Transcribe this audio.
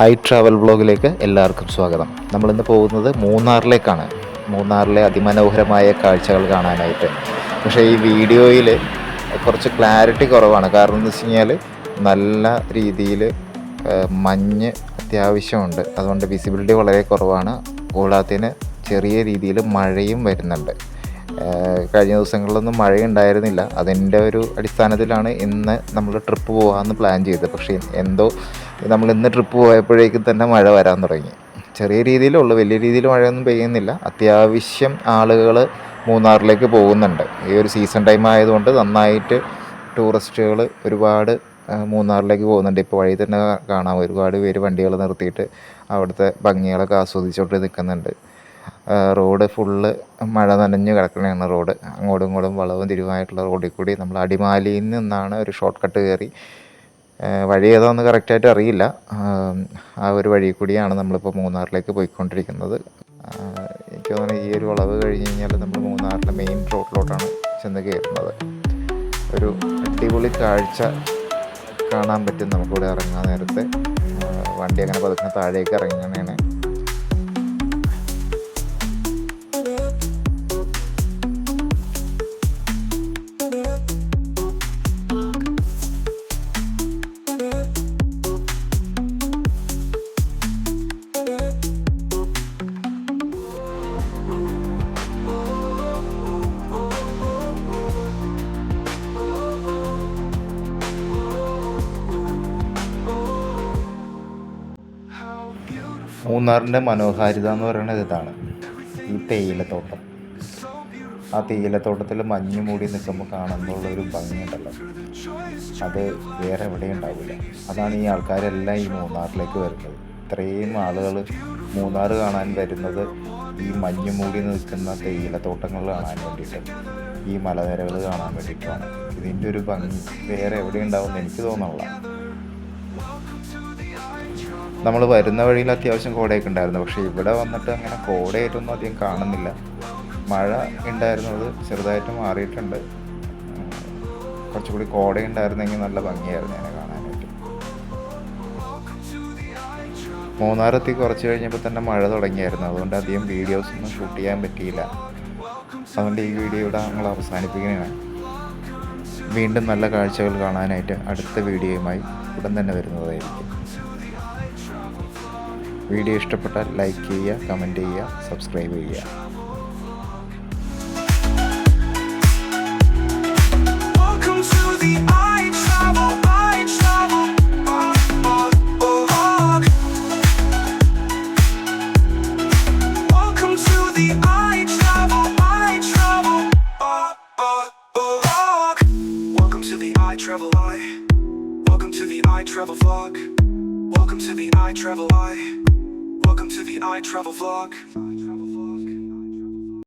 I travel ബ്ലോഗിലേക്ക് എല്ലാവർക്കും സ്വാഗതം. നമ്മളിന്ന് പോകുന്നത് മൂന്നാറിലേക്കാണ്. മൂന്നാറിലെ അതിമനോഹരമായ കാഴ്ചകൾ കാണാനായിട്ട്. പക്ഷേ ഈ വീഡിയോയിൽ കുറച്ച് ക്ലാരിറ്റി കുറവാണ്. കാരണം എന്ന് വെച്ച് കഴിഞ്ഞാൽ നല്ല രീതിയിൽ മഞ്ഞ് അത്യാവശ്യമുണ്ട്. അതുകൊണ്ട് വിസിബിലിറ്റി വളരെ കുറവാണ്. കൂടാത്തതിന് ചെറിയ രീതിയിൽ മഴയും വരുന്നുണ്ട്. കഴിഞ്ഞ ദിവസങ്ങളിലൊന്നും മഴയുണ്ടായിരുന്നില്ല. അതിന്റെ ഒരു അടിസ്ഥാനത്തിലാണ് ഇന്ന് നമ്മൾ ട്രിപ്പ് പോകാമെന്ന് പ്ലാൻ ചെയ്തത്. പക്ഷേ എന്തോ നമ്മൾ ഇന്ന് ട്രിപ്പ് പോയപ്പോഴേക്കും തന്നെ മഴ വരാൻ തുടങ്ങി. ചെറിയ രീതിയിലുള്ളൂ വലിയ രീതിയിൽ മഴയൊന്നും പെയ്യുന്നില്ല. അത്യാവശ്യം ആളുകൾ മൂന്നാറിലേക്ക് പോകുന്നുണ്ട്. ഈ ഒരു സീസൺ ടൈം ആയതുകൊണ്ട് നന്നായിട്ട് ടൂറിസ്റ്റുകൾ ഒരുപാട് മൂന്നാറിലേക്ക് പോകുന്നുണ്ട്. ഇപ്പോൾ വഴി തന്നെ കാണാം. ഒരുപാട് പേര് വണ്ടികൾ നിർത്തിയിട്ട് അവിടുത്തെ ഭംഗികളൊക്കെ ആസ്വദിച്ചുകൊണ്ട് നിൽക്കുന്നുണ്ട്. റോഡ് ഫുള്ള് മഴ നനഞ്ഞ് കിടക്കണതാണ് റോഡ്. അങ്ങോട്ടും ഇങ്ങോട്ടും വളവും തിരിവുമായിട്ടുള്ള റോഡിൽ കൂടി നമ്മൾ അടിമാലിയിൽ നിന്നാണ് ഒരു ഷോർട്ട് കട്ട് കയറി. വഴി ഏതാണെന്ന് കറക്റ്റായിട്ട് അറിയില്ല. ആ, ഒരു വഴി കൂടിയാണ് നമ്മളിപ്പോൾ മൂന്നാറിലേക്ക് പോയിക്കൊണ്ടിരിക്കുന്നത്. എനിക്ക് തോന്നുന്നു ഈ ഒരു വളവ് കഴിഞ്ഞ് കഴിഞ്ഞാൽ നമ്മൾ മൂന്നാറിലെ മെയിൻ റോഡിലോട്ടാണ് ചെന്ന് കയറുന്നത്. ഒരു അടിപൊളി കാഴ്ച കാണാൻ പറ്റും നമുക്കിവിടെ ഇറങ്ങാൻ നേരത്തെ. വണ്ടി അങ്ങനെ പതുക്കെ താഴേക്ക് ഇറങ്ങണതാണ് മൂന്നാറിന്റെ മനോഹാരിത എന്ന് പറയുന്നത് ഇതാണ്. ഈ തേയിലത്തോട്ടം. ആ തേയിലത്തോട്ടത്തിൽ മഞ്ഞ് മൂടി നിൽക്കുമ്പോൾ കാണുന്നുള്ള ഒരു ഭംഗിയുണ്ടല്ലോ അത് വേറെ എവിടെയും ഉണ്ടാവില്ല. അതാണ് ഈ ആൾക്കാരെല്ലാം ഈ മൂന്നാറിലേക്ക് വരുന്നത്. ഇത്രയും ആളുകൾ മൂന്നാർ കാണാൻ വരുന്നത് ഈ മഞ്ഞ് മൂടി നിൽക്കുന്ന തേയിലത്തോട്ടങ്ങൾ കാണാൻ വേണ്ടിയിട്ട് ഈ മലനിരകൾ കാണാൻ വേണ്ടിയിട്ടാണ്. ഇതിന്റെ ഒരു ഭംഗി വേറെ എവിടെ ഉണ്ടാവുമെന്ന് എനിക്ക് തോന്നുന്നില്ല. നമ്മൾ വരുന്ന വഴിയിൽ അത്യാവശ്യം കോടയൊക്കെ ഉണ്ടായിരുന്നു. പക്ഷേ ഇവിടെ വന്നിട്ട് അങ്ങനെ കോടയായിട്ടൊന്നും അധികം കാണുന്നില്ല. മഴ ഉണ്ടായിരുന്നത് ചെറുതായിട്ട് മാറിയിട്ടുണ്ട്. കുറച്ചുകൂടി കോട ഉണ്ടായിരുന്നെങ്കിൽ നല്ല ഭംഗിയായിരുന്നു അതിനെ കാണാനായിട്ട്. മൂന്നാറെത്തി കുറച്ച് കഴിഞ്ഞപ്പോൾ തന്നെ മഴ തുടങ്ങിയായിരുന്നു. അതുകൊണ്ട് അധികം വീഡിയോസ് ഒന്നും ഷൂട്ട് ചെയ്യാൻ പറ്റിയില്ല. അതുകൊണ്ട് ഈ വീഡിയോ ഇവിടെ ഞങ്ങൾ അവസാനിപ്പിക്കുകയാണ്. വീണ്ടും നല്ല കാഴ്ചകൾ കാണാനായിട്ട് അടുത്ത വീഡിയോയുമായി ഉടൻ തന്നെ വരുന്നതായിരിക്കും. വീഡിയോ ഇഷ്ടപ്പെട്ടാൽ ലൈക്ക് ചെയ്യുക കമൻറ്റ് ചെയ്യുക സബ്സ്ക്രൈബ് ചെയ്യുക Welcome to the I travel, I travel, blog, blog, blog. Welcome to the I travel, I travel, blog, blog, blog. Welcome to the I travel, I. Welcome to the I travel vlog. Welcome to the I travel, I. Welcome to the I travel vlog.